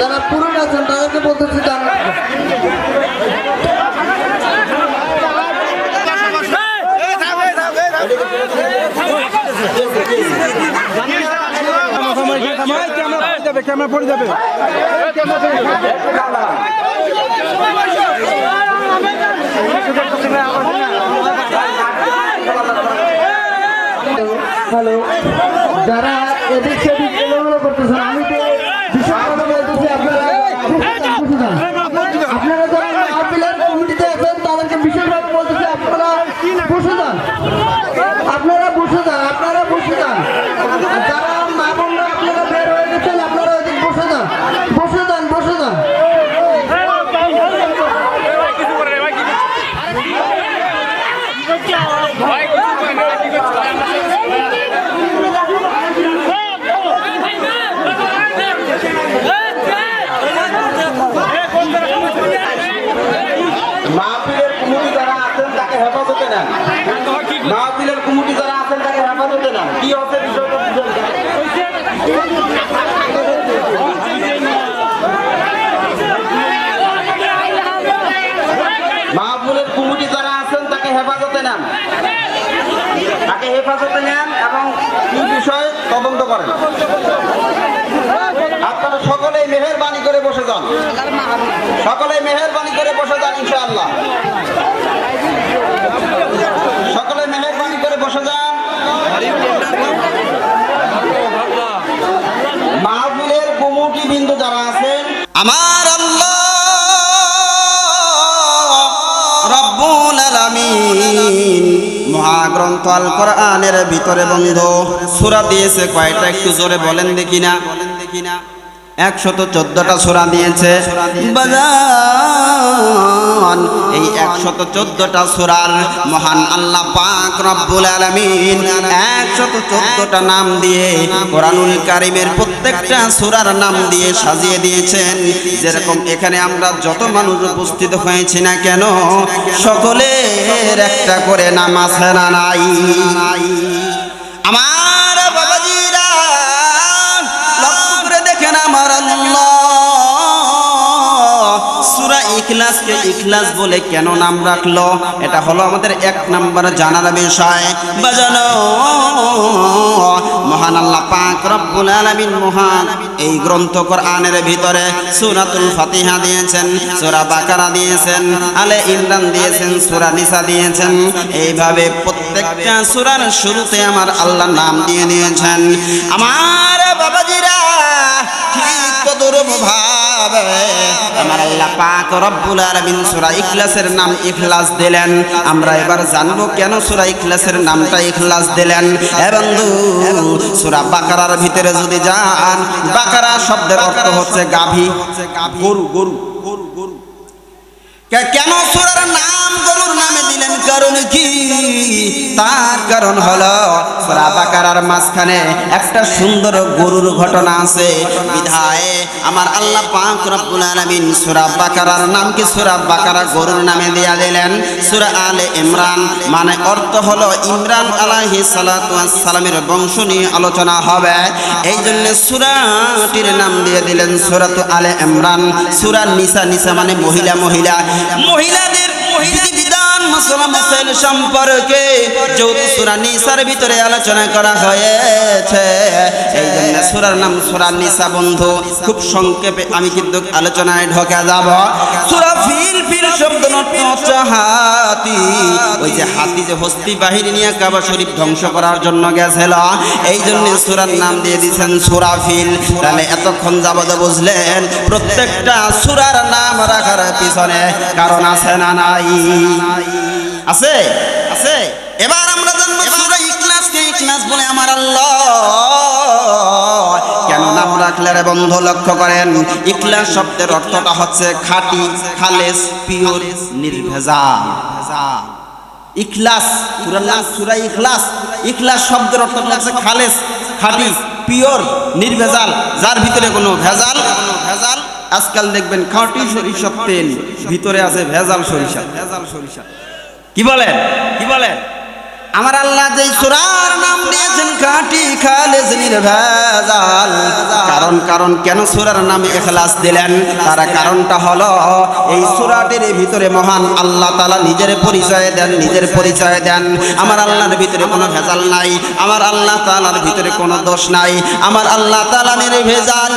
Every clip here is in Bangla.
যারা পুরুষ আছেন তাদেরকে বলতেছে যান থামো, থামো, এখানে থামো। এই, ক্যামেরা পড়ে যাবে। হ্যালো যারা এদিক সেদিক এলোমেলো করতেছেন আমি তো বিশেষ কথা বলতেছি আপনারা বসে যান, আপনারা যারা মাহফিলের কমিটিতে আছেন তাদেরকে বিশেষভাবে বলতেছি আপনারা বসে যান আপনারা বসে যান আপনারা বসে যান আর যারা মা বোনরা আপনারা বের হয়ে গেছেন আপনারা ওইদিক বসে যান বসে যান বসে যান মাহফিলের কমিটি যারা আছেন তাকে হেফাজতে নেন মাহফিলের কমিটি যারা আছেন তাকে হেফাজতে নেন কি হচ্ছে বিষয়টা কমিটি যারা আছেন তাকে হেফাজতে নেন তাকে হেফাজতে নেন এবং কি বিষয় তদন্ত করেন। আপনারা সকলেই মেহেরবানি করে বসে যান। সকলে মেহেরবানি করে বসে যান ইনশাআল্লাহ সকলে মেহেরবানি করে বসে যান মাহফিলের কমিটি বিন্দু যারা আছেন আমার রব্বুল মহাগ্রন্থ আল কোরআনের ভিতরে বন্ধ। সূরা দিয়েছে কয়টা? একটু জোরে বলেন দেখি না বলেন দেখি না। একশত চোদ্দটা সূরা দিয়েছে এই একশত চোদ্দটা সূরার মহান আল্লাহ পাক রব্বুল আলামিন একশত চোদ্দটা নাম দিয়ে কোরআনুল কারিমের প্রত্যেকটা সূরার নাম দিয়ে সাজিয়ে দিয়েছেন। যেরকম এখানে আমরা যত মানুষ উপস্থিত হয়েছি না কেন, সকলের একটা করে নাম আছে না নাই? আমার ইখলাসকে ইখলাস বলে কেন নাম রাখল? এটা হলো আমাদের এক নাম্বার জানার বিষয়। বাজানো, মহান আল্লাহ পাক রব্বুল আলামিন মহান। এই গ্রন্থ কোরআনের ভিতরে সূরাতুল ফাতিহা দিয়েছেন, সূরা বাকারা দিয়েছেন, আলে ইমরান দিয়েছেন, সূরা নিসা দিয়েছেন। এইভাবে প্রত্যেকটা সূরার শুরুতে আমার আল্লাহ নাম দিয়ে দিয়েছেন। আমার বাবাজিরা ঠিক ইখলাসের নাম ইখলাস দিলেন। আমরা এবার জানব কেন সূরা নামটা ইখলাস দিলেন। এ বাকারার ভিতরে যদি যান, বাকারা শব্দের অর্থ হচ্ছে গাভী। গরু গরু। কেন সুরার নাম গরুর নামে দিলেন? কারণ কি? তার কারণ হলো সুরা বাকারার মাঝখানে একটা সুন্দর গরুর ঘটনা আছে। বিধায় আমার আল্লাহ পাক রব্বুল আলামিন সূরা বাকারার নাম কি সূরা বাকারা গরুর নামে দেয়া দিলেন। সূরা আলে ইমরান মানে অর্থ হলো ইমরান আলাইহিস সালাতু সালামের বংশ নিয়ে আলোচনা হবে। এই জন্য সূরাটির নাম দিয়ে দিলেন সূরাতু আলে ইমরান। সূরা নিসা নিসা মানে মহিলা মহিলা। মহিলাদের বিধান মশলা মাসাইল সম্পর্কে যৌথ সূরা নিসার ভিতরে আলোচনা করা হয়েছে এই জন্য সূরার নাম সূরা নিসা বন্ধু, খুব সংক্ষেপে আমি কিন্তু আলোচনায় ঢোকা যাব। সূরা ফিল ফিল শব্দ হাতি, ওই যে হাতি যে হস্তি বাহিনী নিয়ে কাবা শরীফ ধ্বংস করার জন্য গেছিল এই জন্য সূরার নাম দিয়ে দিয়েছেন সূরা ফিল। তাহলে এতক্ষণ যাবত বুঝলেন, প্রত্যেকটা সূরার নাম রাখার পিছনে কারণ আছে না নাই? আছে? আছে? এবার আমরা জানব সূরা ইখলাসকে ইখলাস বলে আমার আল্লাহ। কেন নাম রাখলে রে বন্ধু লক্ষ্য করেন ইখলাস শব্দের অর্থটা হচ্ছে খাঁটি খালেস পিওর নির্ভেজাল ইখলাস পুরার নাম সূরা ইখলাস। ইখলাস শব্দের অর্থ হচ্ছে খালেস খাঁটি পিওর নির্ভেজাল যার ভিতরে কোনো ভেজাল কোনো ভেজাল আজকাল দেখবেন খাঁটি সরিষার তেল ভিতরে আছে ভেজাল সরিষা। ভেজাল সরিষা। কি বলেন? কি বলেন? আমার আল্লাহ যে সুরার নাম দিয়েছেন কাটি খালেজ নির্ভেজাল। কারণ কারণ কেন সুরার নামে এখলাস দিলেন? তার কারণটা হলো, এই সুরাটির ভিতরে মহান আল্লাহ তালা নিজের পরিচয় দেন, নিজের পরিচয় দেন। আমার আল্লাহর ভিতরে কোনো ভেজাল নাই, আমার আল্লাহ তালার ভিতরে কোনো দোষ নাই। আমার আল্লাহ তালা নির্ভেজাল।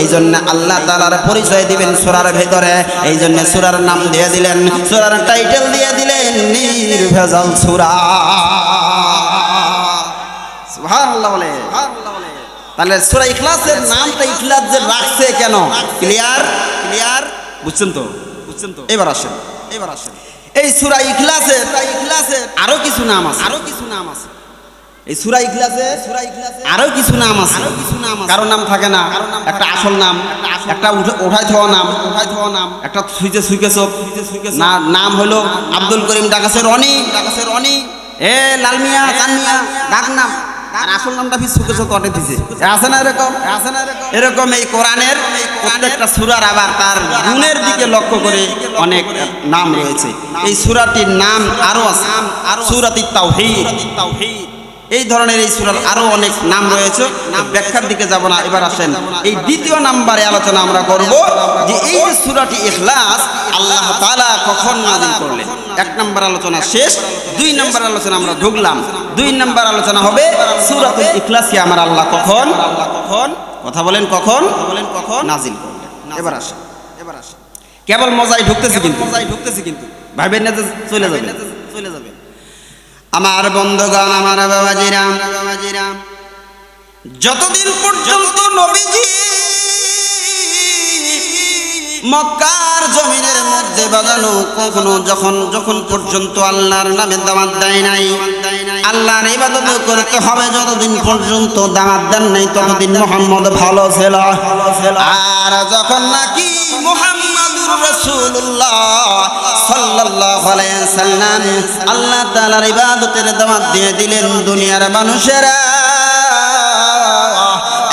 এই জন্য আল্লাহ তালার পরিচয় দিবেন সুরার ভেতরে। এই জন্য সুরার নাম দিয়ে দিলেন, সুরার টাইটেল দিয়ে দিলেন, নির্ভেজাল। সুরা। সুবহানাল্লাহ বলে। তাহলে সুরা ইখলাসের নামটা ইখলাস যে রাখছে কেন? ক্লিয়ার ক্লিয়ার বুঝছেন তো? বুঝছেন তো? এবার আসেন। এবার আসেন এই সুরা ইখলাসের ইখলাসের আরও কিছু নাম আছে। আরও কিছু নাম আছে। এই সুরা ইখলাসে সুরা ইখলাসে আরও কিছু নাম আছে। আরও কিছু নাম আছে। কারও নাম থাকে না। একটা আসল নাম একটা ওঠাই থাওয়া নাম ওঠাই থাওয়া নাম। একটা সুইচে সুইকে চোখ না নাম হলো আব্দুল করিম ডাকাসের রনি ডাকাসের রনি এ লালমিয়া চানমিয়া ডাক নাম আর আসল নামটা ফিস সুকে চোখ অটে দিছে আছে না এরকম? আছে না এরকম? এরকম এই কোরআনের প্রত্যেকটা সুরার আবার তার গুণের দিকে লক্ষ্য করে অনেক নাম রয়েছে। এই সুরাটির নাম আরও আছে। সুরাতি তাওহীদ। তাওহীদ। এই ধরনের এই সুরার আরও অনেক নাম রয়েছে ব্যাখ্যার দিকে যাব না এবার আসেন। এই দ্বিতীয় নাম্বারে আলোচনা আমরা করব যে এই যে সুরাটি ইখলাস আল্লাহ তাআলা কখন নাযিল করলেন। এক নাম্বার আলোচনা শেষ দুই নাম্বার আলোচনা আমরা ঢুকলাম। দুই নাম্বার আলোচনা হবে সূরাতুল ইখলাসকে আমার আল্লাহ কখন কখন কথা বলেন কখন বলেন কখন নাযিল করলেন। এবার আসেন। এবার আসেন কেবল মজাই ঢুকতেছে কিন্তু। মজাই ঢুকতেছে কিন্তু। ভাইবেন না যে চলে যাবে। চলে যাবে। আমার বন্ধুগণ, আমার বাবাজিরা, যতদিন পর্যন্ত নবীজি মক্কার জমিনের মধ্যে বাজানো কখনো যখন যখন পর্যন্ত আল্লাহর নামে দামাত দেয় নাই, আল্লাহর ইবাদত করতে হবে যতদিন পর্যন্ত দামাত দেন নাই, ততদিন মোহাম্মদ ভালো ছিল। আর যখন নাকি দিয়ে দুনিয়ার মানুষেরা।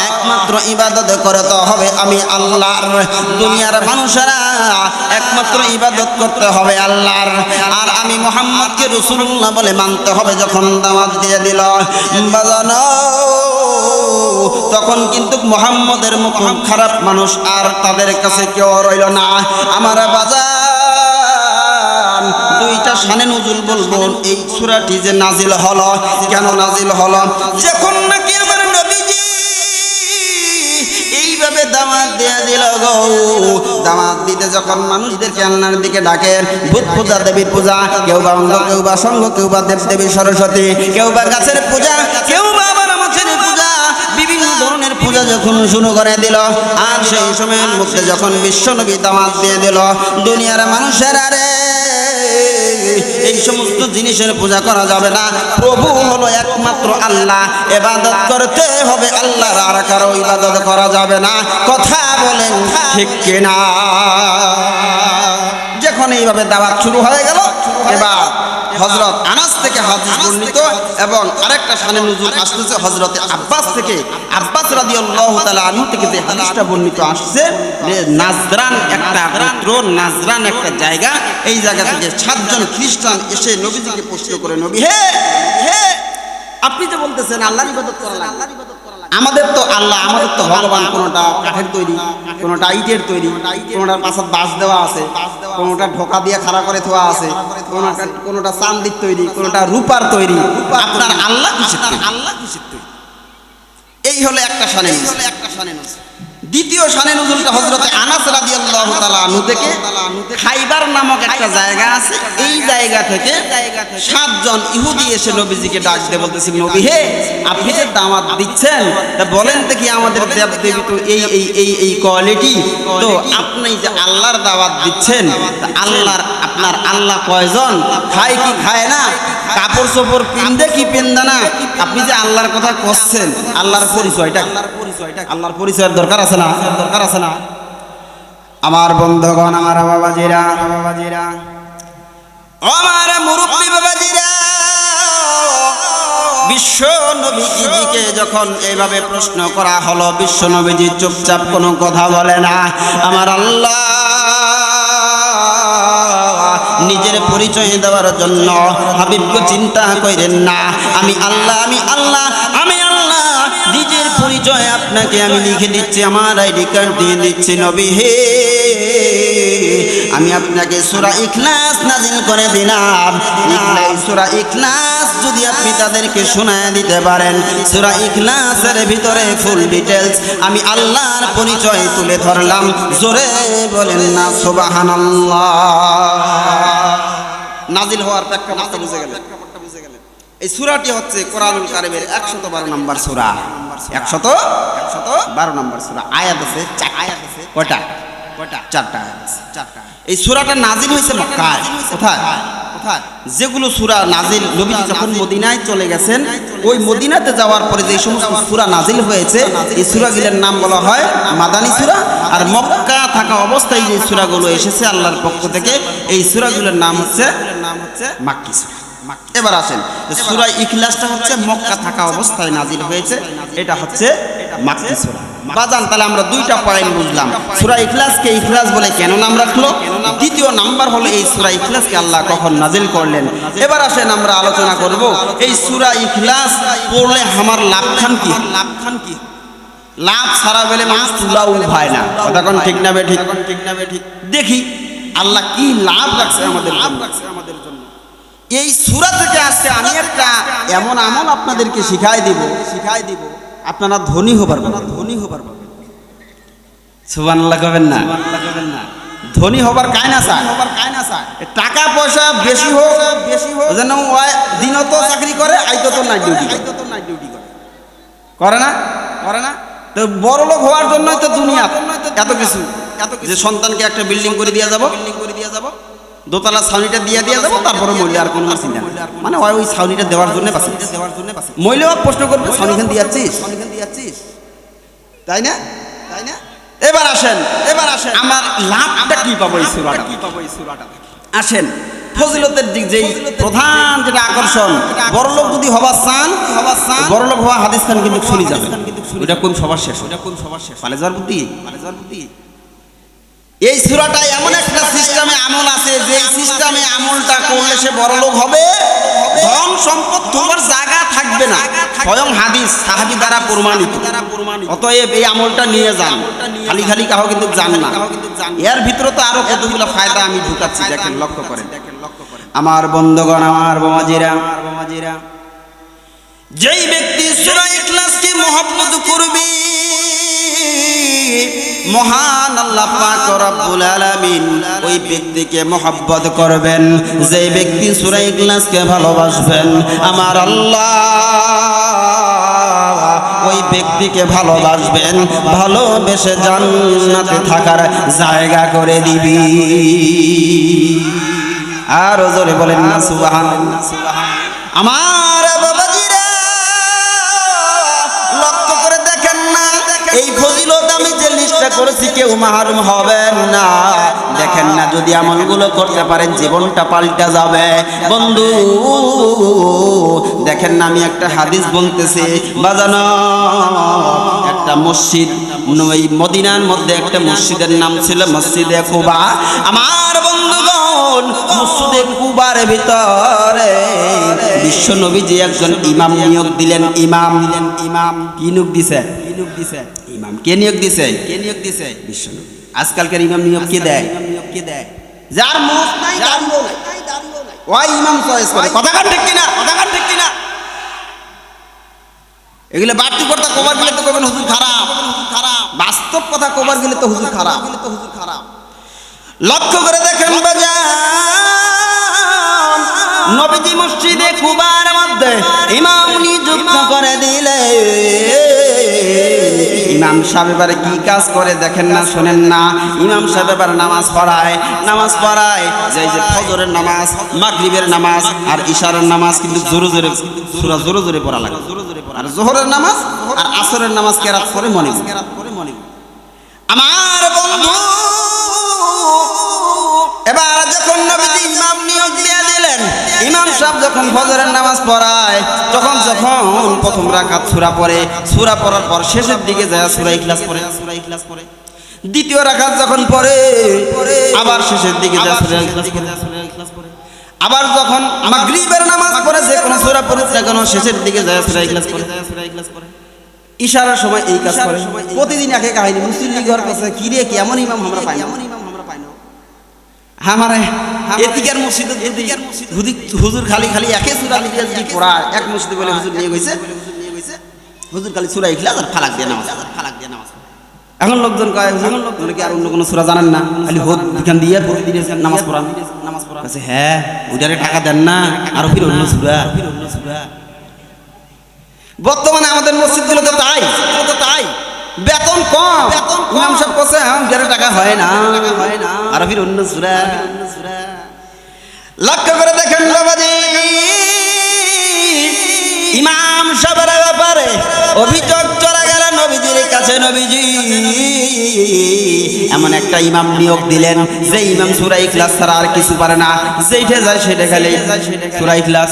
একমাত্র ইবাদত করতে হবে আমি আল্লাহর, দুনিয়ার মানুষেরা একমাত্র ইবাদত করতে হবে আল্লাহর। আর আমি মোহাম্মদকে রসুল্লাহ বলে মানতে হবে যখন দাওয়াত দিয়ে দিল। বাজানো তখন কিন্তু মোহাম্মদের মতো খারাপ মানুষ, আর তাদের কাছে কেউ রইল না। আমার বাজার দুইটা শানে নজুল বলব, এই সুরাটি যে নাজিল হলো, কেন নাজিল হলো? যখন নাকি আমার নবীজি এইভাবে দামাত দেয়া দিল গো, দামাত দিতে যখন মানুষদেরকে আল্লাহর দিকে ডাকে, ভূত পূজা, দেবীর পূজা, কেউ বা অঙ্গ কেউ বা সঙ্গ, কেউ বা দেব দেবী সরস্বতী, কেউ বা গাছের পূজা পূজা যখন শুরু করে দিল, আর সেই সময়ের মধ্যে যখন বিশ্বনবী দামাত দিয়ে দিল, দুনিয়ার মানুষেরা রে, এই সমস্ত জিনিসের পূজা করা যাবে না। প্রভু হলো একমাত্র আল্লাহ এবাদত করতে হবে আল্লাহর, আর কারও ইবাদত করা যাবে না। কথা বলেন, ঠিক কিনা? যখন এইভাবে দাওয়াত শুরু হয়ে গেল, এবার হজরত আনাস থেকে হাদিস বর্ণিত এবং আরেকটা সানে নজুর আসতেছে হজরতে আব্বাস থেকে। আব্বাস রাদিয়াল্লাহু তাআলা আনু থেকে যে হাদিসটা বর্ণিত আসছে যে নাজরান একটা গোত্র নাজরান একটা জায়গা। এই জায়গা থেকে সাতজন খ্রিস্টান এসে নবীজিকে প্রশ্ন করে নবী হে হে আপনি যে বলতেছেন আল্লাহর ইবাদত করা লাগবে। আমাদের তো আল্লাহ আমাদের তো ভগবান কোনোটা কাঠের তৈরি কোনোটা ইটের তৈরি কোনোটা পাশাত বাঁশ দেওয়া আছে কোনোটা ঢোকা দিয়ে খাড়া করে থোয়া আছে কোনোটা কোনোটা চান্দির তৈরি কোনোটা রূপার তৈরি আপনার আল্লাহ কিসের? আল্লাহ কিসের তৈরি? এই হলো একটা শানে হলো একটা শানে দ্বিতীয় শানে নজরুলটা হজরতে আনাস রাদিয়াল্লাহু তাআলা আনহু থেকে খাইবার নামক একটা জায়গা আছে। এই জায়গা থেকে সাতজন ইহুদি এসে নবীজিকে ডাক দিয়ে বলতেছে নবী হে আপনি যে দাওয়াত দিচ্ছেন তা বলেন দেখি আমাদের দেব দেবী তো এই এই এই এই কোয়ালিটি তো আপনি যে আল্লাহর দাওয়াত দিচ্ছেন আল্লাহর আপনার আল্লাহ কয়জন? খায় কি খায় না? কাপড় চোপড় পিন্দে কি পিন্দে না? আপনি যে আল্লাহর কথা করছেন আল্লাহর পরিচয়টা আল্লাহর পরিচয়টা আল্লাহর পরিচয়ের দরকার আছে না? দরকার আছে না? আমার বন্ধুগণ আমার বাবাজিরা। বাবাজিরা। আমার মুরব্বী বাবাজিরা। বিশ্ব নবীজিকে যখন এইভাবে প্রশ্ন করা হলো বিশ্ব নবীজি চুপচাপ কোনো কথা বলে না। আমার আল্লাহ নিজের পরিচয় দেওয়ার জন্য হাবিবকে চিন্তা করেন না। আমি আল্লাহ আমি আল্লাহ আমি আল্লাহ। নিজের পরিচয় আপনাকে আমি লিখে দিচ্ছি, আমার আইডি কার্ড দিয়ে দিচ্ছি নবী হে। আমি আপনাকে সুরা ইখলাস নাজিল করে দিলাম। সুরা ইখলাস যদি আপনি তাদেরকে শোনায় দিতে পারেন সুরা ইখলাসের ভিতরে ফুল ডিটেলস আমি আল্লাহর পরিচয় তুলে ধরলাম। জোরে বলেন না সুবহানাল্লাহ। নাজিল হওয়ার প্রেক্ষাপটটা বুঝে গেলেন। এই সুরাটি হচ্ছে কোরআনুল কারিমের একশত বারো নম্বর সুরা। একশত? একশত? বারো নম্বর সুরা। আয়াত আছে আয়াত আছে। কয়টা? কয়টা? চারটা আয়াত আছে। চারটা এই সুরাটা নাজিল হয়েছে মক্কায়। কোথায়? কোথায়? যেগুলো সুরা নাজিল নবী যখন মদিনায় চলে গেছেন ওই মদিনাতে যাওয়ার পরে যে সমস্ত সুরা নাজিল হয়েছে এই সুরাগুলোর নাম বলা হয় মাদানী সুরা। আর মক্কা থাকা অবস্থায় যে সুরাগুলো এসেছে আল্লাহর পক্ষ থেকে এই সুরাগুলোর নাম হচ্ছে নাম হচ্ছে মাক্কি সুরা। এবার আসেন সুরা ইখলাসটা হচ্ছে মক্কা থাকা অবস্থায় নাজিল হয়েছে। এটা হচ্ছে মাক্কি সুরা। বাজান তাহলে আমরা দুইটা পয়েন্ট বুঝলাম। সুরা ইখলাসকে ইখলাস বলে কেন নাম রাখল? দ্বিতীয় নাম্বার হলো এই সুরা ইখলাসকে আল্লাহ কখন নাজিল করলেন? এবার আসেন আমরা আলোচনা করব এই সুরা ইখলাস পড়লে আমার লাভখান কি? লাভখান কি? লাভ ছাড়া বলে মানুষ চুলাও ভাই না। কথা কোন ঠিক না বে ঠিক? ঠিক না বে ঠিক? দেখি আল্লাহ কি লাভ রাখছে আমাদের লাভ রাখছে আমাদের জন্য। এই সুরা থেকে আজকে আমি একটা এমন আমল আপনাদেরকে শিখাই দিব। শিখাই দিব। আপনারা ধনী হবার পাবেন ধনী হবার সুবান লাগাবেন না? ধনী হবার কায়না চায় হবার কায়না চায় টাকা পয়সা বেশি হোক বেশি হোক, যেন দিনত চাকরি করে আইতো তো নাই ডিউটি আইতো তো নাই ডিউটি করে। করে না? করে না? তো বড় লোক হওয়ার জন্যই তো দুনিয়া। এত কিছু। এত যে সন্তানকে একটা বিল্ডিং করে দিয়ে যাব বিল্ডিং করে দিয়ে যাব। দোতলা ছাউনিটা দিয়ে দিয়ে যাব তারপরে মহিলা আর কোনো চিন্তা। মানে ওই ওই ছাউনিটা দেওয়ার জন্য বাসি দেওয়ার জন্য বাসি মহিলাও প্রশ্ন করবে ছাউনিখান দিয়ে যাচ্ছিস? ছাউনিখান দিয়ে তাই না? তাই না এবার আসেন এবার আসেন। আমার লাভটা কি পাবো এই সুরাটা? কি পাবো এই সুরাটা? আসেন ফজিলতের দিক যেই প্রধান যেটা আকর্ষণ বড়লোক যদি হবার চান হবার চান বড়লোক হওয়া হাদিস খান কিন্তু শুনি যাবে ওটা কোন সবার শেষ? ওটা কোন সবার শেষ? পালে যাওয়ার বুদ্ধি পালে যাওয়ার বুদ্ধি এই সুরাটা এমন একটা সিস্টেমে আমল আছে যে সিস্টেমে আমলটা করলে সে বড় লোক হবে। ধন সম্পদ তোমার জায়গা থাকবে না। স্বয়ং হাদিস, সাহাবি দ্বারা প্রমাণিত। অতএব এই আমলটা নিয়ে যান। খালি খালি কাহো কিন্তু জান না। এর ভিতরে তো আরও কতগুলো ফায়দা আমি ঢুকাচ্ছি, দেখেন, লক্ষ্য করেন। আমার বন্ধুগণ, আমার বোমাজিরা, যেই ব্যক্তি সূরা ইখলাসকে মহব্বত করবে মহান আল্লাহ পাক রব্বুল আলামিন ওই ব্যক্তিকে মহব্বত করবেন। যে ব্যক্তি সূরা ইখলাসকে ভালোবাসবেন, আমার আল্লাহ ওই ব্যক্তিকে ভালোবাসবেন। ভালোবেসে জান্নাতে থাকার জায়গা করে দিবি। আর জোরে বলেন না, সুবহানাল্লাহ। আমার লিস্টটা কেউ মাহরুম হবেন না। দেখেন না, যদি আমলগুলো করতে পারেন, জীবনটা পাল্টা যাবে। বন্ধু, দেখেন না, আমি একটা হাদিস বলতেছি। বাজানো, একটা মসজিদ মদিনার মধ্যে একটা মসজিদের নাম ছিল মসজিদে কুবা। আমার বন্ধুগণ মসজিদে কুবার ভিতরে। বিশ্ব নবীজি একজন ইমাম নিয়োগ দিলেন, ইমাম। দিলেন ইমাম কি নিয়োগ দিছে? কি নিয়োগ দিছে ইমাম। কে নিয়োগ দিছে? কে নিয়োগ দিছে বিশ্ব নবী। আজকালকার ইমাম নিয়োগ কে দেয়? নিয়োগ কে দেয় যার মুখ নাই দাঁড়িয়েও নাই। ওই ইমাম চয়েস করে। কথা কান ঠিক কিনা? কথা কান ঠিক কিনা? এগুলো বাড়তি কথা কবার গেলে তো কবেন হুজুর খারাপ। খারাপ বাস্তব কথা কবার গেলে তো হুজুর খারাপ তো হুজুর খারাপ। লক্ষ্য করে দেখেন নবীজি মসজিদে কুবার মধ্যে ইমাম নিযুক্ত করে দিলে। ইমাম সাহেব এবারে কি কাজ করে দেখেন না, শোনেন না। ইমাম সাহেব নামাজ পড়ায় নামাজ পড়ায়। যে যে ফজরের নামাজ, মাগরিবের নামাজ আর ইশারের নামাজ কিন্তু জোরে জোরে, সুরা জোরে জোরে পড়া লাগে। আর জোহরের নামাজ আর আসরের নামাজ কেরাত করে মনে কেরাত করে মনে আমার বন্ধু এবার যখন নবীজি ইমাম নিয়োগ দিয়ে দিলেন, ইমাম যখন ফজরের নামাজ পড়ায়, তখন যখন প্রথম পড়ার পর শেষের দিকে যায় সূরা ইখলাস সূরা ইখলাস দ্বিতীয় রাকাত যখন পড়ে, আবার শেষের দিকে যায় সূরা ইখলাস আবার যখন মাগরিবের নামাজ পড়ে, যে কোনো সূরা পড়ে শেষের দিকে যায় সূরা ইখলাস সূরা ইখলাস ইশারার সময় এই কাজ করে। প্রতিদিন একে কাহিনী মুসলিম লীগের কাছে ইমাম আমরা পাই এমন ইমাম, আমরা পাই না। আমারে এতিকার মসজিদ যদি হুজুর খালি খালি একে সুরা লিখে যদি পড়ায় এক মসজিদে বলে হুজুর নিয়ে গেছে হুজুর খালি সুরা ইখলাস আর ফালাক দিয়ে নামাজ। ফালাক দিয়ে নামাজ এখন লোকজন কয় হুজুর লোকজন কি আর অন্য কোনো সুরা জানেন না? খালি হোদ এখান দিয়ে নামাজ পড়ান। নামাজ কাছে হ্যাঁ ওইটারে টাকা দেন না আরও ফির অন্য সুরা। অন্য সুরা। বর্তমানে আমাদের মসজিদগুলোতে তাই। তো তাই। বেতন কম। বেতন ইমাম সাহেব কছে হ্যাঁ টাকা হয় না। হয় না। আর ফির অন্য সুরা। লক্ষ্য করে দেখেন বাবাজি। ইমাম সাহেবের ব্যাপারে অভিযোগ চলে গেল নবীজির কাছে, নবীজি। এমন একটা ইমাম নিয়োগ দিলেন, যে ইমাম সুরাই ক্লাস ছাড়া আর কিছু পারে না। যেইটা যায় সেটা খালি সুরাই ক্লাস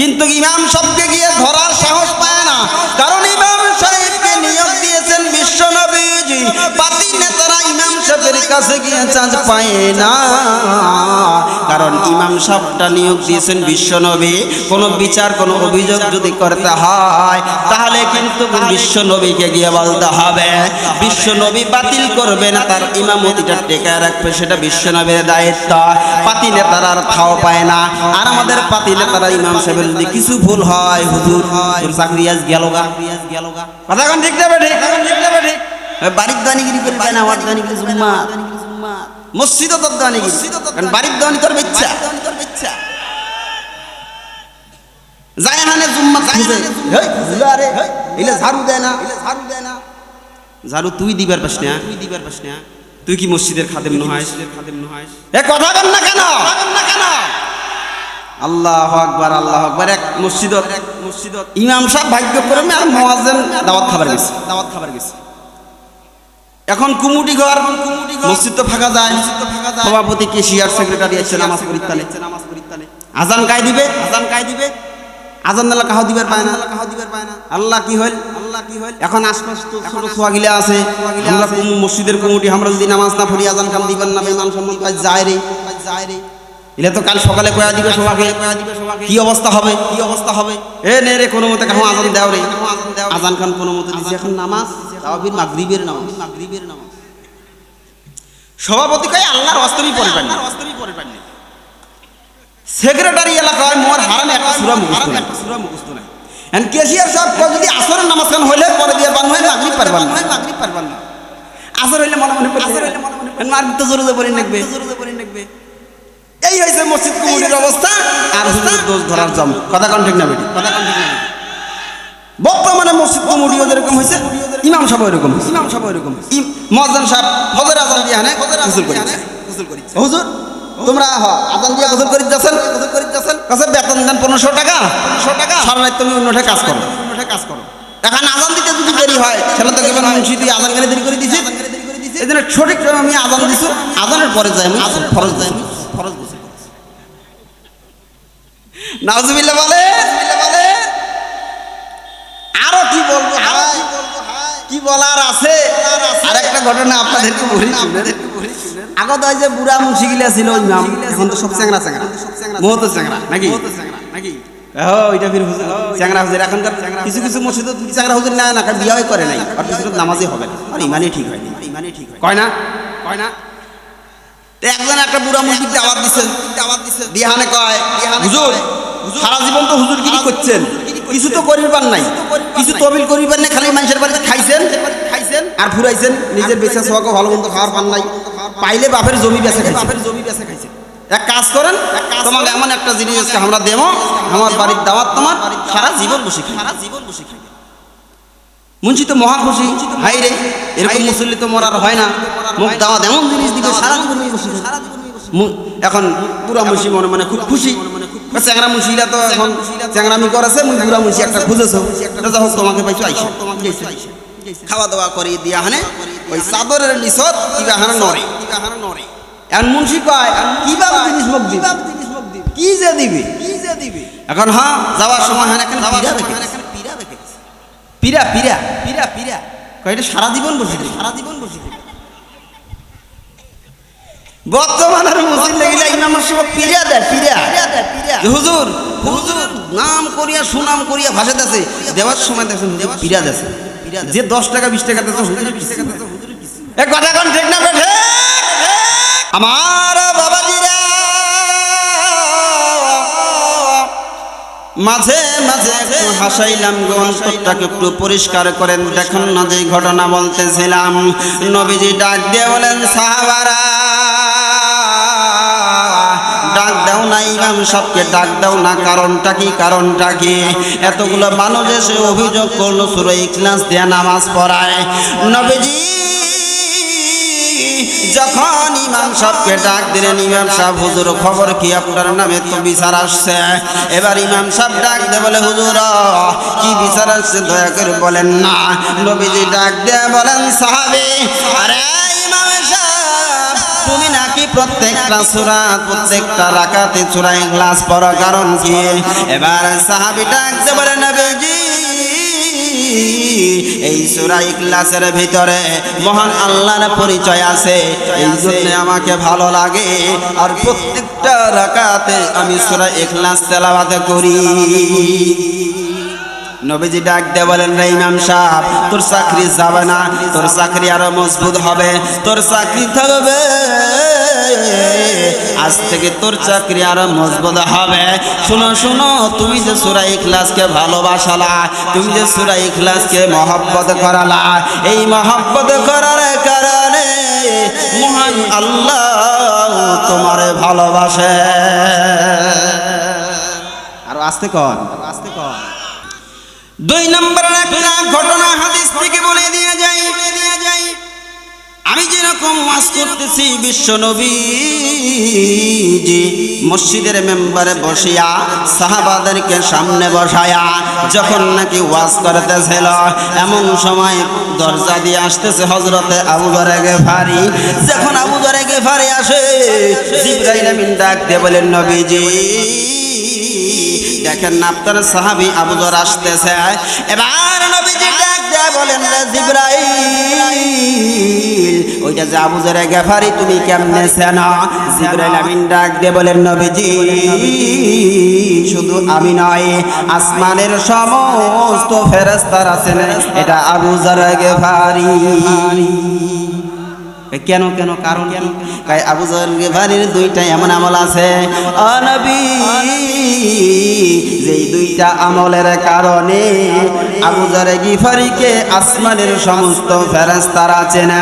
কিন্তু ইমাম সবকে গিয়ে ধরার সাহস পায় না। কারণ পাতি নেতারা ইমাম সাহেবের কারণ ইমাম সাহেবটা নিয়োগ দিয়েছেন বিশ্ব নবী কোনো বিচার, কোনো অভিযোগ যদি করতে হয়, তাহলে কিন্তু বিশ্ব নবীকে গিয়ে বলতে হবে। বিশ্ব নবী বাতিল করবে না, তার ইমামতিটা টেকায় রাখবে, সেটা বিশ্ব নবীর দায়িত্ব। পাতি নেতারা আর খাও পায় না। আর আমাদের পাতি নেতারা ইমাম সাহেবের যদি কিছু ভুল হয়, হুজুর, তোর চাকরি আজ গেল গা। কথা ঠিক যাবে ঠিক ঠিক যাবে ঠিক? বাড়ির দানিগিরি করে পায় না আমার দানিগিরি জুম্মা মসজিদও তোর দানিগিরি কারণ বাড়ির দানি তোর বেচ্ছা। তোর যায় হানে জুম্মা খুঁজে। হেই, ঝুলা রে, এলে ঝাড়ু দেয় না। ঝাড়ু দেয় না। ঝাড়ু তুই দিবার পাস না। তুই দিবার পাস না। তুই কি মসজিদের খাদেম নহাইস? খাদেম নহাইস? এ কথা বল না কেন? না কেন? আল্লাহ আকবার আল্লাহ আকবার। এক মসজিদত এক মসজিদত ইমাম সাহেব ভাগ্য করে আর মুয়াজ্জিন দাওয়াত খাবার গেছে। দাওয়াত খাবার গেছে। এখন কুমুটি ঘর। মসজিদ তো ফাঁকা যায়। সভাপতি কেশিয়ার সেক্রেটারি আছে নামাজ পরীক্ষালে আজান কায় দিবে? আজান কায় দিবে? আজান দিলে কাহ দিবার পায় না। কাহ দিবার পায় না। আল্লাহ কি হল আল্লাহ কি হল এখন আশপাশ তো ছোট ছোয়া গিলা আছে। আমরা কুম- মসজিদের কমিটি আমরা যদি নামাজ না পড়ি আজান কাম দিবার না বেমান সম্মান পাই যায় রে। যায় রে। এলে তো কাল সকালে কয়া দিবে সবাকে? কি অবস্থা হবে? কি অবস্থা হবে এ নে রে কোনো মতে কাহো আজান দাও রে। আজান খান কোনো মতে দিছে। এখন নামাজ তাও ফির মাগরিবের নামাজ। মাগরিবের নামাজ সভাপতি কয় আল্লাহর অস্তমি পড়ে পারেন অস্তমি পড়ে পারেন সেক্রেটারি এলাকায় মোর হারামে একটা সুরা মুখস্থ নাই। সুরা মুখস্থ নাই এন্ড কেশিয়ার সাহেব কয় যদি আসরের নামাজ খান হইলে পরে দিয়ে বান হয় মাগরিব পারবান না মাগরিব পারবান না আসর হইলে মনে মনে আসর হইলে মনে মনে মাগরিব তো জোরে জোরে নেকবে। জোরে জোরে নেকবে। এই হইছে মসজিদ কমিটির অবস্থা। আর হুজুরের দোষ ধরার জম। কথা কোন ঠিক না বেটি। কথা কোন ঠিক না? বর্তমানে মসজিদ কমিটিও যেরকম হয়েছে ইমাম সাহেব এরকম ইমাম সাহেব এরকম মহাজন সাহেব ফজর আজান দিয়ে হানে গোসল করি করি হুজুর তোমরা হ আজান দিয়ে গোসল করি যাচ্ছেন গোসল করি যাচ্ছেন কাছে বেতন দেন পনেরোশো টাকা। পনেরোশো টাকা। সারা রাত তুমি অন্যটা কাজ করো। অন্যটা কাজ করো। এখন আজান দিতে যদি দেরি হয় সেটা তো কেবল মুন্সি তুই আজান গেলে দেরি করে দিছি। এই জন্য সঠিক আমি আজান দিছি। আজানের পরে যাই আমি ফরজ যাই আমি ফরজ গোসল করছি নাউজুবিল্লাহ বলে আরও কি বলব কি বলার আছে? আর একটা ঘটনা আপনাদেরকে বলি আগত হয় যে বুড়া মুন্সি গিলা ছিল এখন তো সব চ্যাংরা চ্যাংরা। মহতো চ্যাংরা নাকি? নাকি? কিছু কিছু মসজিদে চ্যাংরা হুজুর না না বিয়ে করে নাই আর কিছু নামাজই হবে না। আর ইমানই ঠিক হয় ইমানই ঠিক হয় কয় না? কয় না? একজন একটা বুড়া মুরগির দাওয়াত দিছে। দাওয়াত দিছে। দিহানে কয় হুজুর সারা জীবন তো হুজুর কি করছেন। কিছু তো করিবার নাই। কিছু তবিল করিবার নাই খালি মানুষের বাড়িতে খাইছেন খাইছেন। আর ফুরাইছেন নিজের বেচা সোয়াকে ভালো মন্দ খাওয়ার পান নাই। পাইলে বাপের জমি বেচা খাইছে বাপের জমি বেচা খাইছে এক কাজ করেন তোমাকে এমন একটা জিনিস আজকে আমরা দেবো। আমার বাড়ির দাওয়াত তোমার সারা জীবন বসে খাই সারা জীবন বসে খাই মুন্সি তো মহা খুশি। হাই রে এরকম মুসল্লি তো মরার হয় না। মুখ দাওয়াত এমন জিনিস দিবে সারা জীবন বসে খাই। মু- এখন বুড়া মুন্সি মনে মনে খুব খুশি। চ্যাংরা মুন্সিরা তো এখন চ্যাংরামি করেছে, মুই বুড়া মুন্সি একটা খুঁজেছো। যা হোক তোমাকে পাইছো আইসা খাওয়া দাওয়া করি দিয়া হানে ওই চাদরের নিচত কিবা হানে নরে এখন মুন্সি কয় কিবা জিনিস মুখ দিবি? কি যে দিবে? কি যে দিবে এখন হ্যাঁ যাওয়ার সময় হ্যাঁ এখানে পিরা রেখেছে পিরা পিরা পিরা পিরা কয়টা সারা জীবন বসে সারা জীবন বসে বর্তমানের মুসলিম লেগিলা ইমামের সব পিরা দেয় যে হুজুর হুজুর, নাম করিয়া, সুনাম করিয়া ভাসাতেছে দেওয়ার সময় দেখছেন পিরা দেছে। যে দশ টাকা, বিশ টাকা দিতে হুজুর বিশ টাকা দিতে হুজুর এ কথা কোন ঠিক না বেঠে আমার বাবাজিরা, মাঝে মাঝে একটু হাসাইলাম অন্তরটাকে একটু পরিষ্কার করেন। দেখুন না যে ঘটনা বলতেছিলাম। নবীজি ডাক দিয়ে বলেন, সাহাবারা না, ইমাম সবকে ডাক দাও না, কারণটা কি কারণটা কি? এতগুলো মানুষ এসে অভিযোগ করল, সুরে ইখলাস দিয়ে নামাজ পড়ায়। নবীজি, যখন ইমাম সাহেবকে ডাক দিলেন, ইমাম সাহেব, হুজুর, খবর কি আপনার নামে তো বিচার আসছে? এবার ইমাম সাহেব ডাক দে বলে, হুজুর, কি বিচার আসছে দয়া করে বলেন না। নবীজি ডাক দে বলেন, সাহাবি, আরে ইমাম সাহেব, তুমি প্রত্যেকটা সুরা, প্রত্যেকটা রাকাতে চূড়ায় গ্লাস পড়া কারণ কি? এবার সাহাবি ডাক দে বলে নবীজি, এই সুরা ইখলাসের ভিতরে মহান আল্লাহর পরিচয় আছে। এই জন্য আমাকে ভালো লাগে। আর প্রত্যেকটা রাকাতে আমি সুরা ইখলাস তেলাওয়াত করি। নবীজি ডাক দে বলেন, রে ইমাম সাহেব, তোর চাকরি যাবে না, তোর চাকরি আরও মজবুত হবে, তোর চাকরি থাকবে। আজ থেকে তোর চাকরি আরও মজবুত হবে। শুনো শুনো, তুমি যে সুরা ইখলাসকে ভালোবাসালা, তুমি যে সুরা ইখলাসকে মহব্বত করালা, এই মহব্বত করার কারণে মহান আল্লাহ তোমারে ভালোবাসে। আরও আসতে কর আসতে কর দুই নম্বর একটা ঘটনা হাদিস থেকে বলে দিয়ে যাই আমি যেরকম ওয়াজ করতেছি বিশ্ব নবীজি মসজিদের মেম্বারে বসিয়া সাহাবাদেরকে সামনে বসায়া যখন নাকি ওয়াজ করতেছিল, এমন সময় দরজা দিয়ে আসতেছে হজরতে আবু দরে গেফারি। যখন আবু দরে গেফারি আসে, জিব্রাইল আমিন বলেন, নবীজি দেখেন না, আপনার সাহাবি আবুদর আসতেছে। এবার নবীজি ডাক দেয়া বলেন জিব্রাইল, ওইটা যে আবুজরে গেফারি তুমি কেমনে সেনা জিব্রাইল আমিন ডাক দিয়ে বলেন, নবীজি, শুধু আমি নয়, আসমানের সমস্ত ফেরেস্তার আছেন এটা আবুজর গেফারি কেন কেন, কারণ কেন কাই আবু গেফারির দুইটা এমন আমল আছে। অনবী যেই দুইটা আমলের কারণে আবু জহর গিফারিকে আসমানের সমস্ত ফেরেশতারা আছে না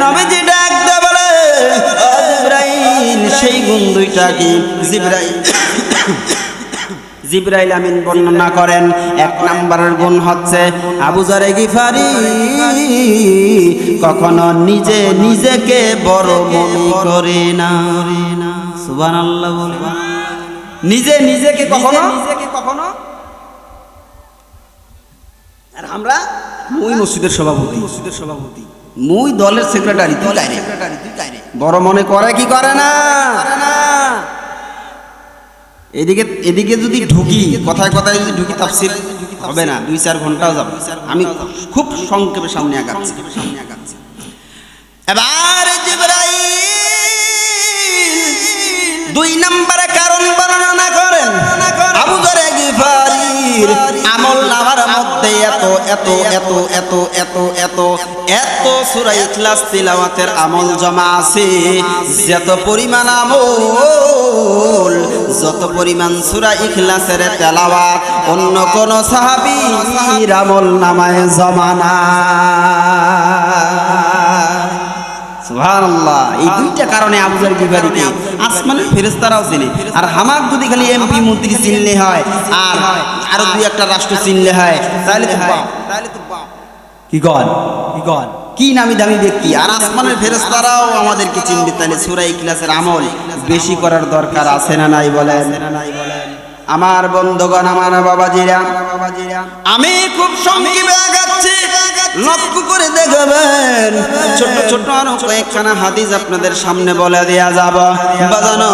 নবীজি ডাক দে বলে সেই গুণ দুইটা কি? জিব্রাইল জিব্রাইল আমিন বর্ণনা করেন এক নাম্বারের গুণ হচ্ছে আবু জারে গিফারি কখনো নিজে নিজেকে বড় মনে করে না। সুবহানাল্লাহ বলে। নিজে নিজেকে কখনো? নিজেকে কখনো? আর আমরা মুই মসজিদের সভাপতি। মসজিদের সভাপতি। মুই দলের সেক্রেটারি তাই বড় মনে করে কি করে না। এদিকে এদিকে যদি ঢুকি, কথায় কথায় যদি ঢুকি তাফসির হবে না, দুই চার ঘন্টাও যাবে আমি খুব সংক্ষেপে সামনে আগাচ্ছি। সামনে আগাচ্ছি এবার জিবরাইল দুই নম্বরে কারণ বর্ণনা গিফারির আমল নামার মধ্যে এত এত এত এত এত এত এত সূরা ইখলাস তিলাওয়াতের আমল জমা আছে। যত পরিমাণ আমল, যত পরিমাণ সূরা ইখলাসের তেলাওয়াত, অন্য কোন সাহাবীর আমল নামায় জমা না। সুবহানাল্লাহ। এই দুইটা কারণে আবুজার গিফারিকে আসমানের ফেরেশতারাও চিনে। আর হামাক যদি খালি এমপি মন্ত্রী চিনলে হয় আর আরও দুই একটা রাষ্ট্র চিনলে হয় তাহলে তো তাহলে তো কি কন? কি কন? কি নামি দামি ব্যক্তি। আর আসমানের ফেরেশতারাও আমাদেরকে চিনবে তাহলে সূরা ইখলাসের আমল বেশি করার দরকার আছে না নাই বলেন? আমার বন্ধুগণ আমার বাবাজিরা আমি খুব সংক্ষেপে লক্ষ্য করে দেখবেন। ছোট ছোট আরও কয়েকখানা হাদিস আপনাদের সামনে বলে দেয়া যাব। বাজানো,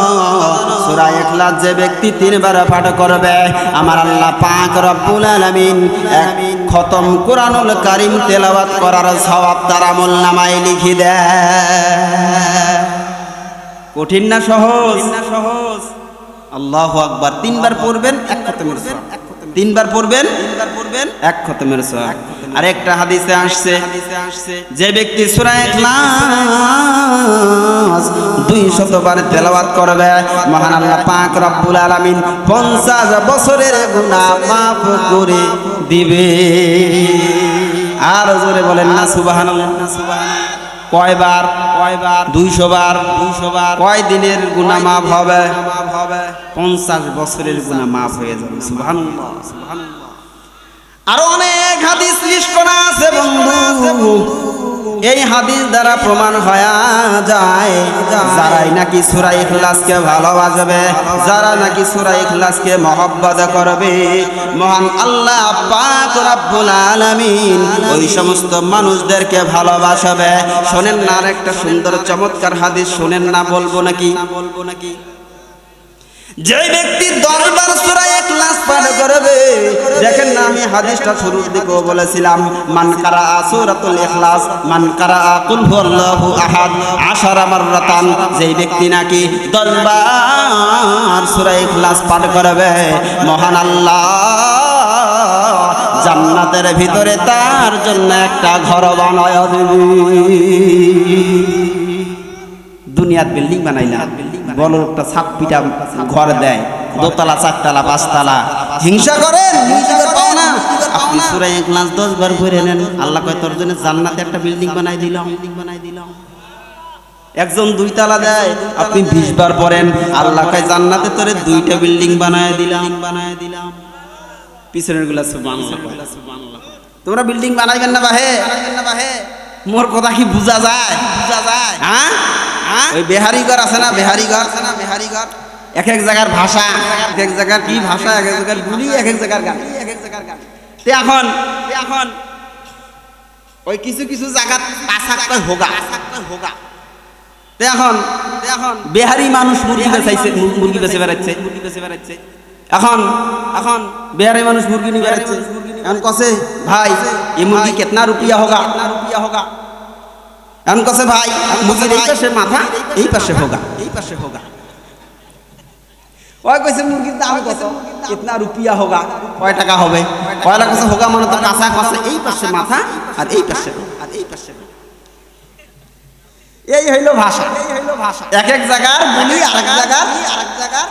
সূরা ইখলাস যে ব্যক্তি তিনবার পাঠ করবে, আমার আল্লাহ পাক রব্বুল আলামিন এক খতম কোরআনুল কারীম তেলাওয়াত করার সওয়াব তার আমল নামায় লিখি দেয়। কঠিন না সহজ? না সহজ আল্লাহ আকবার। তিনবার পড়বেন, এক খতমের সওয়াব। তিনবার পড়বেন তিনবার পড়বেন, এক খতমের সওয়াব। আর একটা হাদিসে আসছে। যে ব্যক্তি সূরা ইখলাস 200 বার তেলাওয়াত করবে মহান আল্লাহ পাক রব্বুল আলামিন 50 বছরের গুনাহ মাফ করে দিবে। আর জোরে বলেন না সুবহানাল্লাহ। সুবহানাল্লাহ কয়বার? কয়বার? দুইশো বার দুইশো বার কয় দিনের গুণা মাফ হবে মাফ হবে? পঞ্চাশ বছরের গুণা মাফ হয়ে যাবে সুবহানাল্লাহ। সুবহানাল্লাহ। আরও অনেক হাদিস আছে, বন্ধু? এই হাদিস দ্বারা প্রমাণ হয়ে যায়, যারাই নাকি ইখলাসকে ভালোবাসবে, যারা নাকি ইখলাসকে মহব্বত করবে। মহান আল্লাহ পাক রব্বুল আলামিন ওই সমস্ত মানুষদেরকে ভালোবাসবে। শোনেন না একটা সুন্দর চমৎকার হাদিস, শোনেন না বলব নাকি? বলব নাকি যে ব্যক্তি দশবার দেখেন না, আমি হাদিসটা শুরুর দিকেও বলেছিলাম, মান কারা সূরাতুল ইখলাস, মান কারা কুল হুয়াল্লাহু আহাদ, আশারা মাররাতান যে ব্যক্তি নাকি দশবার সূরা ইখলাস পাঠ করবে, মহান আল্লাহ জান্নাতের ভিতরে তার জন্য একটা ঘর বানায় দুনিয়ার বিল্ডিং বানাইলা, বড় একটা ছাপ পিটা ঘর দেয়। দোতলা, চারতলা, পাঁচতলা। হিংসা করেন আপনি সুরাই এক ক্লাস দশ বার ঘুরে নেন। আল্লাহ কয়, তোর জন্য জান্নাতে একটা বিল্ডিং বানাই দিলাম। বিল্ডিং বানাই দিলাম একজন দুই তালা দেয়, আপনি বিশ বার পড়েন। আল্লাহ কয়, জান্নাতে তোরে দুইটা বিল্ডিং বানায় দিলাম। বানায় দিলাম পিছনেরগুলা তোমরা বিল্ডিং বানাইবেন না বাহে বানাইবেন না বাহে? মোর কথা কি বুঝা যায়? বুঝা যায় হ্যাঁ? হ্যাঁ? ওই বেহারি ঘর আছে না বেহারি ঘর আছে না বেহারি ঘর এক এক জায়গার ভাষা এক এক জায়গার কি ভাষা এক এক জায়গার গুলি এক এক জায়গার গান এক এক জায়গার গান। তে এখন এখন ওই কিছু কিছু জায়গা পাশাক কয় হোগা। হোগা তে এখন তে এখন বেহারি মানুষ মুরগি বেচাইছে মুরগি বেচে বেড়াচ্ছে। মুরগি বেচে বেড়াচ্ছে। এখন এখন বিহারি মানুষ মুরগি নিয়ে বেড়াচ্ছে। এখন কসে ভাই এই মুরগি কেতনা রুপিয়া হোগা। কেতনা রুপিয়া হোগা। এখন কসে ভাই মুরগির এই পাশে মাথা এই পাশে হোগা। এই পাশে হোগা। ওই কইছে মুরগির দাম কত? কিতনা রুপিয়া হোগা? কয় টাকা হবে? কয়লা টাকা হোগা মানে তো কাঁচা কাঁচা এই পাশে মাথা আর এই পাশে আর এই পাশে এই হইল ভাষা এই হইল ভাষা। এক এক জায়গার বলি, আরেক জায়গার আরেক জায়গার